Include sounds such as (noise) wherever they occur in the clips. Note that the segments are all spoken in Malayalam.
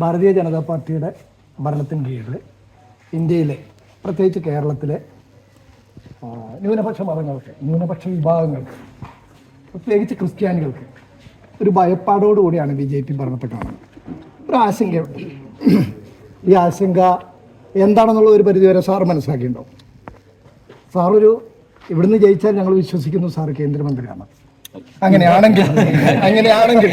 ഭാരതീയ ജനതാ പാർട്ടിയുടെ ഭരണത്തിന് കീഴിൽ ഇന്ത്യയിലെ പ്രത്യേകിച്ച് കേരളത്തിലെ ന്യൂനപക്ഷ മതങ്ങൾക്ക് ന്യൂനപക്ഷ വിഭാഗങ്ങൾക്ക് പ്രത്യേകിച്ച് ക്രിസ്ത്യാനികൾക്ക് ഒരു ഭയപ്പാടോടുകൂടിയാണ് ബി ജെ പി കാണുന്നത്. ഒരു ആശങ്കയുണ്ട് ഈ ആശങ്ക എന്താണെന്നുള്ള ഒരു പരിധിവരെ സാർ മനസ്സിലാക്കിയിട്ടുണ്ടാവും. സാറൊരു ഇവിടുന്ന് ജയിച്ചാൽ ഞങ്ങൾ വിശ്വസിക്കുന്നു സാർ കേന്ദ്രമന്ത്രിയാണ്. അങ്ങനെയാണെങ്കിൽ (laughs) അങ്ങനെയാണെങ്കിൽ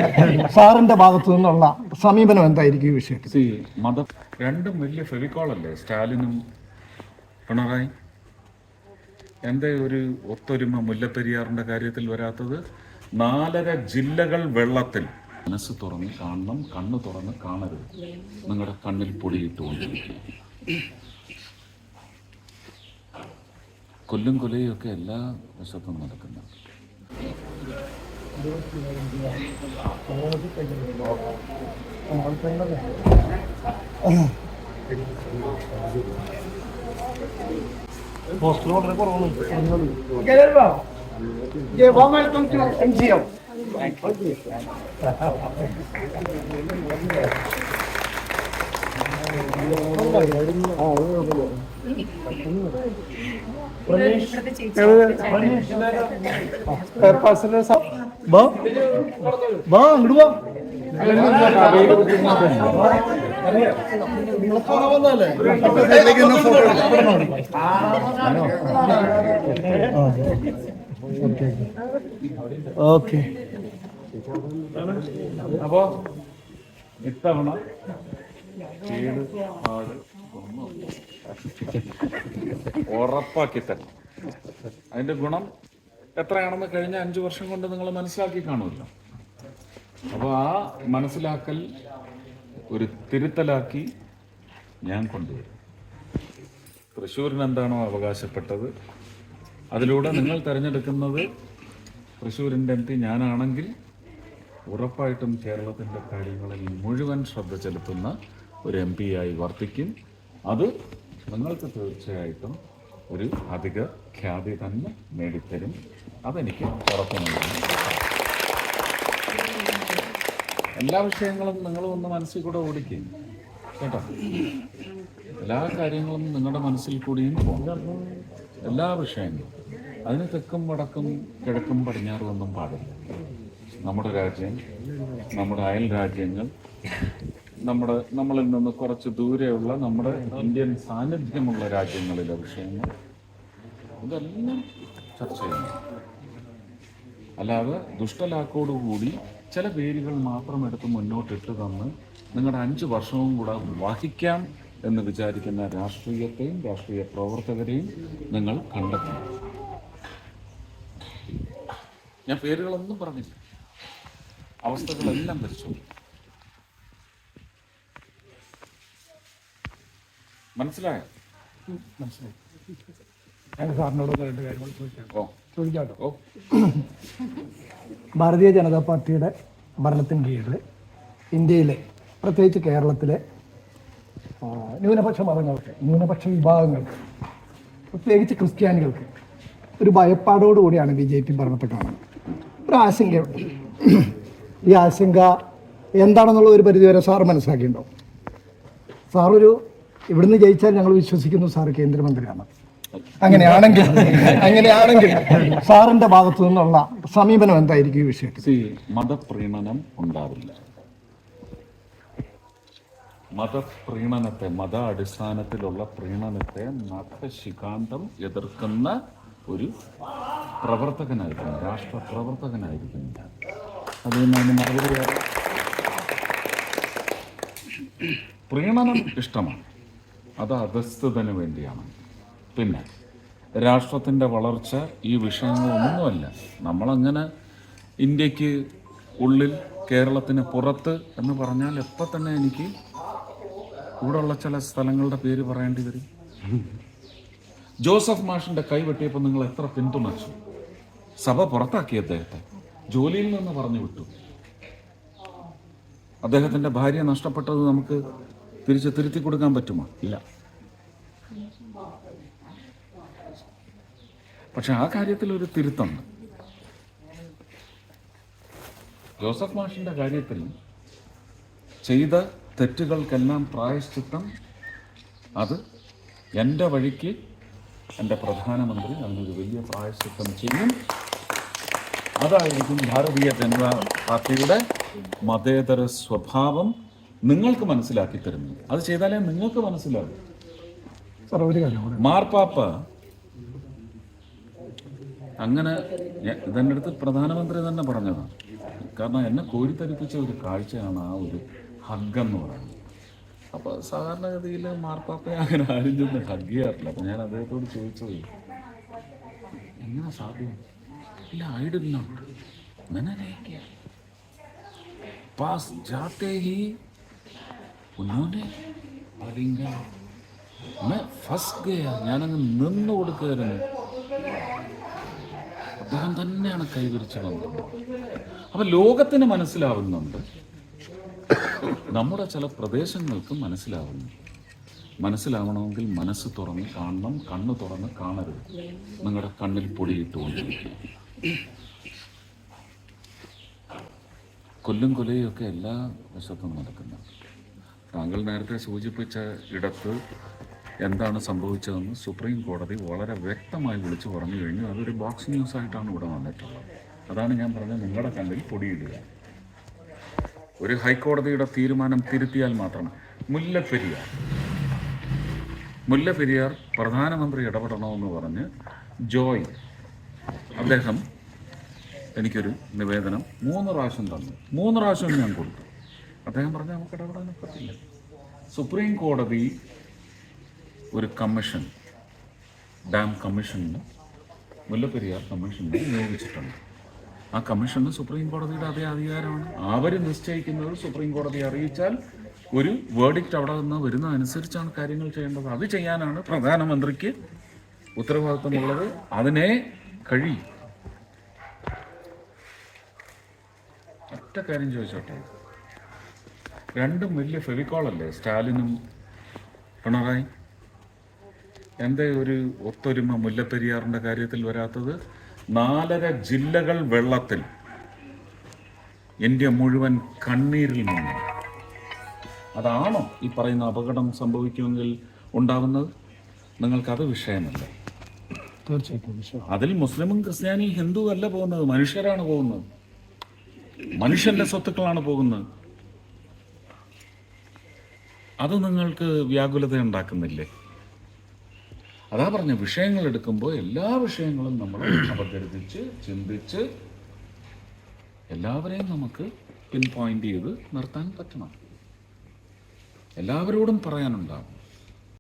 സാറിന്റെ ഭാഗത്തു നിന്നുള്ള സമീപനം എന്തായിരിക്കും ഈ വിഷയത്തിൽ? മത രണ്ടും വലിയ ഫെവിക്കോളല്ലേ? സ്റ്റാലിനും പിണറായി. എന്റെ ഒരു ഒത്തൊരുമ മുല്ലപ്പെരിയാറിന്റെ കാര്യത്തിൽ വരാത്തത്? നാലര ജില്ലകൾ വെള്ളത്തിൽ. മനസ്സ് തുറന്ന് കാണണം കണ്ണ് തുറന്ന് കാണരുത്. നിങ്ങളുടെ കണ്ണിൽ പൊടിയിട്ടുകൊണ്ടിരിക്കുക. കൊല്ലും കൊലയും ഒക്കെ എല്ലാ വശത്തും നടക്കുന്നുണ്ട്. ഹോസ്റ്റലോടെ കുറവൊന്നും welcome to M G M Pradesh പ്രദേശിലെ വാ. വാ അങ്ങോട്ട് വാ. ഓക്കെ. അപ്പോ ഇത്തവണ ഏഴ് ആട് ഉറപ്പാക്കി തന്നെ അതിന്റെ ഗുണം എത്രയാണെന്ന് കഴിഞ്ഞ അഞ്ചു വർഷം കൊണ്ട് നിങ്ങൾ മനസ്സിലാക്കി കാണുമല്ലോ. അപ്പോൾ ആ മനസ്സിലാക്കൽ ഒരു തിരുത്തലാക്കി ഞാൻ കൊണ്ടുവരും. തൃശ്ശൂരിന് എന്താണോ അവകാശപ്പെട്ടത് അതിലൂടെ നിങ്ങൾ തിരഞ്ഞെടുക്കുന്നത് തൃശ്ശൂരിന്റെ എം പി ഞാനാണെങ്കിൽ ഉറപ്പായിട്ടും കേരളത്തിന്റെ കാര്യങ്ങളിൽ മുഴുവൻ ശ്രദ്ധ ചെലുത്തുന്ന ഒരു എം പി ആയി വർത്തിക്കും. അത് നിങ്ങൾക്ക് തീർച്ചയായിട്ടും ഒരു അധിക ഖ്യാതി തന്നെ നേടിത്തരും. അതെനിക്ക് ഉറപ്പുണ്ട് എല്ലാ വിഷയങ്ങളും നിങ്ങൾ ഒന്ന് മനസ്സിൽ കൂടെ ഓടിക്കും. കേട്ടോ? എല്ലാ കാര്യങ്ങളും നിങ്ങളുടെ മനസ്സിൽ കൂടിയും എല്ലാ വിഷയങ്ങളും. അതിന് തെക്കും വടക്കും കിഴക്കും പടിഞ്ഞാറും ഒന്നും പാടില്ല. നമ്മുടെ രാജ്യം നമ്മുടെ അയൽ രാജ്യങ്ങൾ നമ്മുടെ നമ്മളിൽ നിന്ന് കുറച്ച് ദൂരെയുള്ള നമ്മുടെ ഇന്ത്യൻ സാന്നിധ്യമുള്ള രാജ്യങ്ങളിലെ വിഷയങ്ങൾ ഇതെല്ലാം ചർച്ച ചെയ്യുന്നു. അല്ലാതെ ദുഷ്ടലാക്കോടുകൂടി ചില പേരുകൾ മാത്രം എടുത്ത് മുന്നോട്ടിട്ട് തന്ന് നിങ്ങളുടെ അഞ്ച് വർഷവും കൂടെ വഹിക്കാം എന്ന് വിചാരിക്കുന്ന രാഷ്ട്രീയത്തെയും രാഷ്ട്രീയ പ്രവർത്തകരെയും നിങ്ങൾ കണ്ടെത്തണം. ഞാൻ പേരുകളൊന്നും പറഞ്ഞില്ല. അവസ്ഥകളെല്ലാം പരിശോധിക്കും. മനസ്സിലായോ? മനസ്സിലായി. ഞാൻ സാറിനോട് രണ്ട് കാര്യങ്ങൾ ചോദിക്കാം. ഓ. ചോദിക്കാട്ടോ ഭാരതീയ ജനതാ പാർട്ടിയുടെ ഭരണത്തിന് കീഴിൽ ഇന്ത്യയിലെ പ്രത്യേകിച്ച് കേരളത്തിലെ ന്യൂനപക്ഷ മതങ്ങൾക്ക് ന്യൂനപക്ഷ വിഭാഗങ്ങൾക്ക് പ്രത്യേകിച്ച് ക്രിസ്ത്യാനികൾക്ക് ഒരു ഭയപ്പാടോടുകൂടിയാണ് ബി ജെ പി കാണുന്നത് ഒരു ആശങ്കയുണ്ട്. ഈ ആശങ്ക എന്താണെന്നുള്ള ഒരു പരിധിവരെ സാർ മനസ്സിലാക്കിയിട്ടുണ്ടോ സാറൊരു ഇവിടുന്ന് ജയിച്ചാൽ ഞങ്ങൾ വിശ്വസിക്കുന്നു സാർ കേന്ദ്രമന്ത്രിയാണ്. അങ്ങനെയാണെങ്കിൽ (laughs) (laughs) അങ്ങനെയാണെങ്കിൽ സാറിന്റെ ഭാഗത്തു നിന്നുള്ള സമീപനം എന്തായിരിക്കും ഈ വിഷയത്തിൽ? മതപ്രീണനം ഉണ്ടാവില്ല. മതപ്രീണനത്തെ മത അടിസ്ഥാനത്തിലുള്ള പ്രീണനത്തെ നഖശികാന്തം എതിർക്കുന്ന ഒരു പ്രവർത്തകനായിരിക്കും രാഷ്ട്ര പ്രവർത്തകനായിരിക്കും ഞാൻ അത് മറുപടി പ്രീണനം ഇഷ്ടമാണ്. അത് അധസ്ഥിതന് വേണ്ടിയാണ്. പിന്നെ രാഷ്ട്രത്തിന്റെ വളർച്ച ഈ വിഷയങ്ങളൊന്നുമല്ല. നമ്മളങ്ങനെ ഇന്ത്യയ്ക്ക് ഉള്ളിൽ കേരളത്തിന് പുറത്ത് എന്ന് പറഞ്ഞാൽ എപ്പോൾ തന്നെ എനിക്ക് ഇവിടെയുള്ള ചില സ്ഥലങ്ങളുടെ പേര് പറയേണ്ടി വരും. ജോസഫ് മാഷിന്റെ കൈ വെട്ടിയപ്പോൾ നിങ്ങൾ എത്ര പിന്തുണച്ചു? സഭ പുറത്താക്കി അദ്ദേഹത്തെ. ജോലിയിൽ നിന്ന് പറഞ്ഞു വിട്ടു. അദ്ദേഹത്തിന്റെ ഭാര്യ നഷ്ടപ്പെട്ടത് നമുക്ക് തിരിച്ച് തിരുത്തി കൊടുക്കാൻ പറ്റുമോ? ഇല്ല. പക്ഷെ ആ കാര്യത്തിൽ ഒരു തിരുത്തുണ്ട് ജോസഫ് മാഷിന്റെ കാര്യത്തിൽ ചെയ്ത തെറ്റുകൾക്കെല്ലാം പ്രായശ്ചിത്തം അത് എന്റെ വഴിക്ക് എന്റെ പ്രധാനമന്ത്രി അതിനൊരു വലിയ പ്രായശ്ചിത്തം ചെയ്യും. അതായിരിക്കും ഭാരതീയ ജനതാ പാർട്ടിയുടെ മതേതര സ്വഭാവം നിങ്ങൾക്ക് മനസ്സിലാക്കി തരുന്നത്. അത് ചെയ്താലേ നിങ്ങൾക്ക് മനസ്സിലാകും. മാർപ്പാപ്പ അങ്ങനെ ഇതെന്റെ അടുത്ത് പ്രധാനമന്ത്രി തന്നെ പറഞ്ഞതാണ് കാരണം എന്നെ കോരിത്തരിപ്പിച്ച ഒരു കാഴ്ചയാണ് ആ ഒരു ഹഗ് എന്ന് പറയുന്നത്. അപ്പോൾ സാധാരണഗതിയിൽ മാർപ്പാപ്പ അങ്ങനെ ആരും ചെന്ന് ഹഗ് ചെയ്യാറില്ല. അപ്പം ഞാൻ അദ്ദേഹത്തോട് ചോദിച്ചത് എങ്ങനെ സാധ്യം? ഇല്ല ആയിടുന്നുണ്ട് പാസ് ഞാനങ്ങ് നിന്ന് കൊടുക്കുകയായിരുന്നു അദ്ദേഹം തന്നെയാണ് കൈവരിച്ചു വന്നത്. അപ്പൊ ലോകത്തിന് മനസ്സിലാവുന്നുണ്ട്. നമ്മുടെ ചില പ്രദേശങ്ങൾക്ക് മനസ്സിലാവുന്നു. മനസ്സിലാവണമെങ്കിൽ മനസ്സ് തുറന്ന് കാണണം കണ്ണ് തുറന്ന് കാണരുത്. നിങ്ങളുടെ കണ്ണിൽ പൊടിയിട്ടുകൊണ്ടിരിക്കുക കൊല്ലും കൊലയും ഒക്കെ എല്ലാ വശത്തും നടക്കുന്നുണ്ട്. താങ്കൾ നേരത്തെ സൂചിപ്പിച്ച ഇടത്ത് എന്താണ് സംഭവിച്ചതെന്ന് സുപ്രീം കോടതി വളരെ വ്യക്തമായി വിളിച്ചു പറഞ്ഞു കഴിഞ്ഞു. അതൊരു ബോക്സ് ന്യൂസ് ആയിട്ടാണ് ഇവിടെ വന്നിട്ടുള്ളത്. അതാണ് ഞാൻ പറഞ്ഞത്. നിങ്ങളുടെ കണ്ണിൽ പൊടിയിടുക. ഒരു ഹൈക്കോടതിയുടെ തീരുമാനം തിരുത്തിയാൽ മാത്രം മുല്ലപ്പെരിയാർ. മുല്ലപ്പെരിയാർ പ്രധാനമന്ത്രി ഇടപെടണമെന്ന് പറഞ്ഞ് ജോയ് അദ്ദേഹം എനിക്കൊരു നിവേദനം മൂന്ന് പ്രാവശ്യം തന്നു. മൂന്ന് പ്രാവശ്യം ഞാൻ കൊടുത്തു. അദ്ദേഹം പറഞ്ഞു നമുക്ക് ഇടപെടാൻ പറ്റില്ല സുപ്രീം കോടതി ഒരു കമ്മീഷൻ ഡാം കമ്മീഷന് മുല്ലപ്പെരിയാർ കമ്മീഷനെ നിയോഗിച്ചിട്ടുണ്ട്. ആ കമ്മീഷന് സുപ്രീം കോടതിയുടെ അതേ അധികാരമാണ്. അവർ നിശ്ചയിക്കുന്നത് സുപ്രീം കോടതി അറിയിച്ചാൽ ഒരു വേർഡിക്റ്റ് അവിടെ നിന്ന് വരുന്ന അനുസരിച്ചാണ് കാര്യങ്ങൾ ചെയ്യേണ്ടത്. അത് ചെയ്യാനാണ് പ്രധാനമന്ത്രിക്ക് ഉത്തരവാദിത്തമുള്ളത്. അതിനെ കഴി. ഒറ്റ കാര്യം ചോദിച്ചോട്ടെ. രണ്ടും വലിയ ഫെവിക്കോളല്ലേ സ്റ്റാലിനും പിണറായി? എന്തേ ഒരു ഒത്തൊരുമ മുല്ലപ്പെരിയാറിന്റെ കാര്യത്തിൽ വരാത്തത് നാലര ജില്ലകൾ വെള്ളത്തിൽ ഇന്ത്യ മുഴുവൻ കണ്ണീരിൽ മുങ്ങി. അതാണോ ഈ പറയുന്ന അപകടം സംഭവിക്കുമെങ്കിൽ ഉണ്ടാവുന്നത്? നിങ്ങൾക്കത് വിഷയമല്ല? തീർച്ചയായിട്ടും അതിൽ മുസ്ലിമും ക്രിസ്ത്യാനിയും ഹിന്ദു അല്ല പോകുന്നത് മനുഷ്യരാണ് പോകുന്നത്. മനുഷ്യന്റെ സ്വത്തുക്കളാണ് പോകുന്നത്. അത് നിങ്ങൾക്ക് വ്യാകുലത ഉണ്ടാക്കുന്നില്ലേ? അതാ പറഞ്ഞ വിഷയങ്ങൾ എടുക്കുമ്പോൾ എല്ലാ വിഷയങ്ങളും നമ്മൾ അവതരിപ്പിച്ച് ചിന്തിച്ച് എല്ലാവരെയും നമുക്ക് പിൻ പോയിന്റ് ചെയ്ത് നിർത്താൻ പറ്റണം. എല്ലാവരോടും പറയാനുണ്ടാവും.